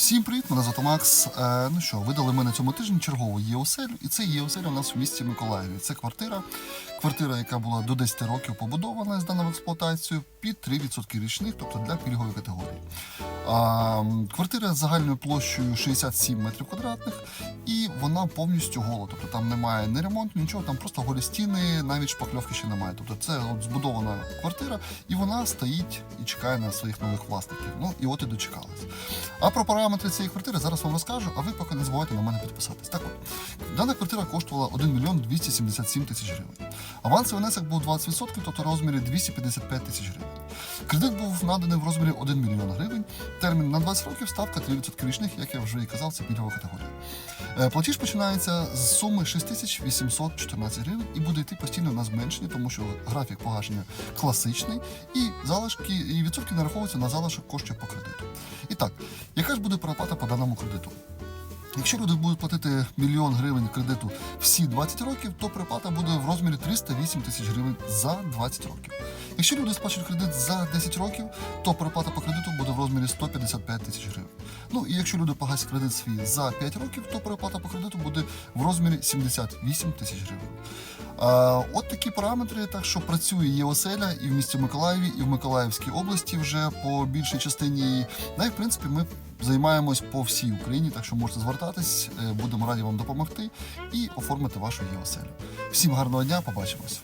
Всім привіт, мене звати Макс. Е, ну що, видали ми на цьому тижні чергову ЄОСЕЛю, і це ЄОСЕЛь у нас в місті Миколаєві. Це квартира, квартира, яка була до 10 років побудована здана в експлуатацію під 3% річних, тобто для пільгової категорії. А, квартира з загальною площею 67 метрів квадратних, і вона повністю гола. Тобто там немає ні ремонту, нічого, там просто голі стіни, навіть шпакльовки ще немає. Тобто це от збудована квартира, і вона стоїть і чекає на своїх нових власників. Ну і от і дочекалась. А про параметри цієї квартири зараз вам розкажу, а ви поки не забувайте на мене підписатись. Так от, дана квартира коштувала 1 мільйон 277 тисяч гривень. Авансовий внесок був 20%, тобто в розмірі 255 тисяч гривень. Кредит був наданий в розмірі 1 мільйон гривень. Термін на 20 років, ставка 3% річних, як я вже і казав, це пільгова категорія. Е, Платіж починається з суми 6814 гривень і буде йти постійно на зменшення, тому що графік погашення класичний, і залишки і відсотки нараховуються на залишок коштів по кредиту. І так, буде проплата по даному кредиту? Якщо люди будуть платити мільйон гривень кредиту всі 20 років, то проплата буде в розмірі 308 тисяч гривень за 20 років. Якщо люди сплачують кредит за 10 років, то проплата по кредиту буде в розмірі 155 тисяч гривень. Ну і якщо люди погасять кредит свій за 5 років, то проплата по кредиту буде в розмірі 78 тисяч гривень. От такі параметри, так що працює є оселя і в місті Миколаєві, і в Миколаївській області вже по більшій частині. її. Ну і в принципі ми займаємось по всій Україні, так що можете звертатись, е, будемо раді вам допомогти і оформити вашу оселю. Всім гарного дня, побачимось.